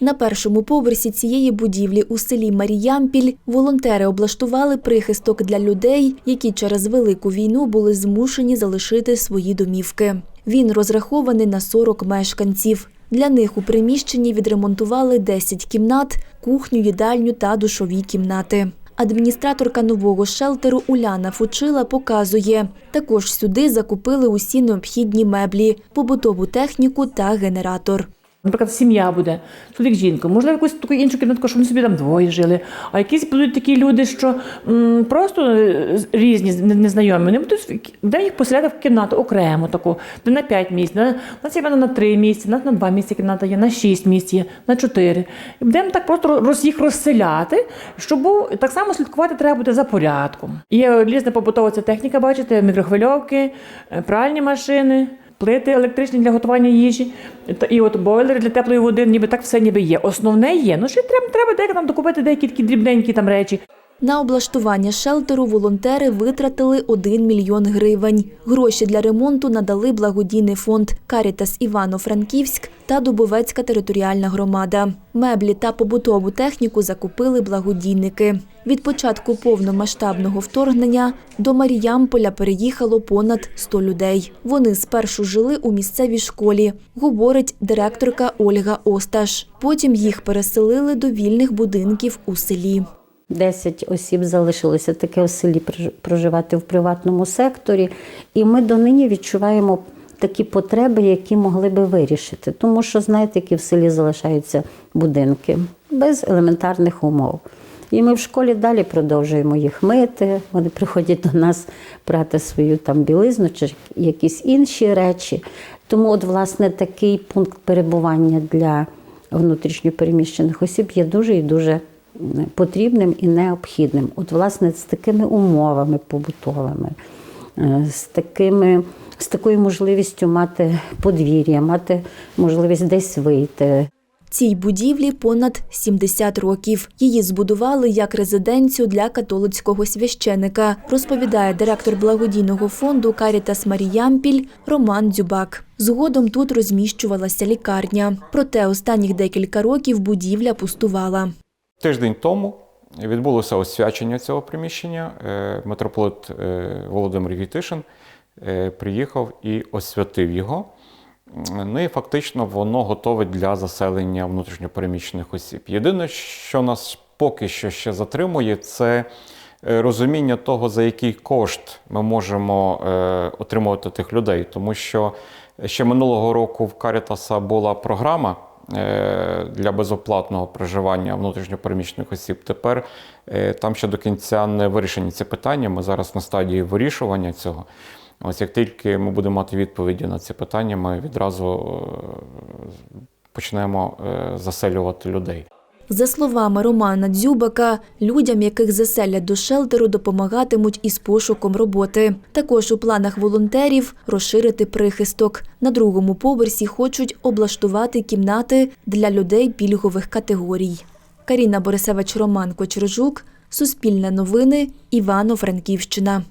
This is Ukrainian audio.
На першому поверсі цієї будівлі у селі Маріямпіль волонтери облаштували прихисток для людей, які через велику війну були змушені залишити свої домівки. Він розрахований на 40 мешканців. Для них у приміщенні відремонтували 10 кімнат, кухню, їдальню та душові кімнати. Адміністраторка нового шелтеру Уляна Фучила показує, також сюди закупили усі необхідні меблі, побутову техніку та генератор. Наприклад, сім'я буде, чоловік жінка, можливо, якусь таку іншу кімнатку, щоб вони собі там двоє жили. А якісь будуть такі люди, що м, просто е, різні, незнайомі. Вони будуть де їх поселяти в кімнату окремо таку, де на 5 місць, на, на сім'я на 3 місці, на, на 2 місця кімната є, на 6 місць є, на 4. І будемо так просто роз, їх розселяти, щоб був так само слідкувати треба буде за порядком. Є різна побутова ця техніка, бачите, мікрохвильовки, е, пральні машини плити електричні для готування їжі, та- і от бойлери для теплої води, ніби так все ніби є. Основне є. Ну ще треба, треба деякі там докупити деякі такі дрібненькі там речі. На облаштування шелтеру волонтери витратили 1 мільйон гривень. Гроші для ремонту надали благодійний фонд Карітас Івано-Франківськ та Дубовецька територіальна громада. Меблі та побутову техніку закупили благодійники. Від початку повномасштабного вторгнення до Маріямполя переїхало понад 100 людей. Вони спершу жили у місцевій школі, говорить директорка Ольга Осташ. Потім їх переселили до вільних будинків у селі. 10 осіб залишилося таке у селі проживати в приватному секторі, і ми донині відчуваємо такі потреби, які могли би вирішити. Тому що, знаєте, які в селі залишаються будинки без елементарних умов. І ми в школі далі продовжуємо їх мити. Вони приходять до нас брати свою там білизну чи якісь інші речі. Тому, от, власне, такий пункт перебування для внутрішньопереміщених осіб є дуже і дуже потрібним і необхідним. От, власне, з такими умовами побутовими, е, з такими. З такою можливістю мати подвір'я, мати можливість десь вийти, Цій будівлі понад 70 років. Її збудували як резиденцію для католицького священика, розповідає директор благодійного фонду Карітас Маріямпіль Роман Дзюбак. Згодом тут розміщувалася лікарня. Проте останніх декілька років будівля пустувала. Тиждень тому відбулося освячення цього приміщення. Е, Митрополит е, Володимир Війтишин е, приїхав і освятив його. Ну і фактично воно готове для заселення внутрішньопереміщених осіб. Єдине, що нас поки що ще затримує, це розуміння того, за який кошт ми можемо отримувати тих людей. Тому що ще минулого року в Карітаса була програма для безоплатного проживання внутрішньопереміщених осіб. Тепер е, там ще до кінця не вирішені ці питання. Ми зараз на стадії вирішування цього. Ось як тільки ми будемо мати відповіді на ці питання, ми відразу е, почнемо е, заселювати людей. За словами Романа Дзюбака, людям, яких заселять до шелтеру, допомагатимуть із пошуком роботи. Також у планах волонтерів розширити прихисток. На другому поверсі хочуть облаштувати кімнати для людей пільгових категорій. Каріна Борисевич, Роман Кочержук, Суспільне новини, Івано-Франківщина.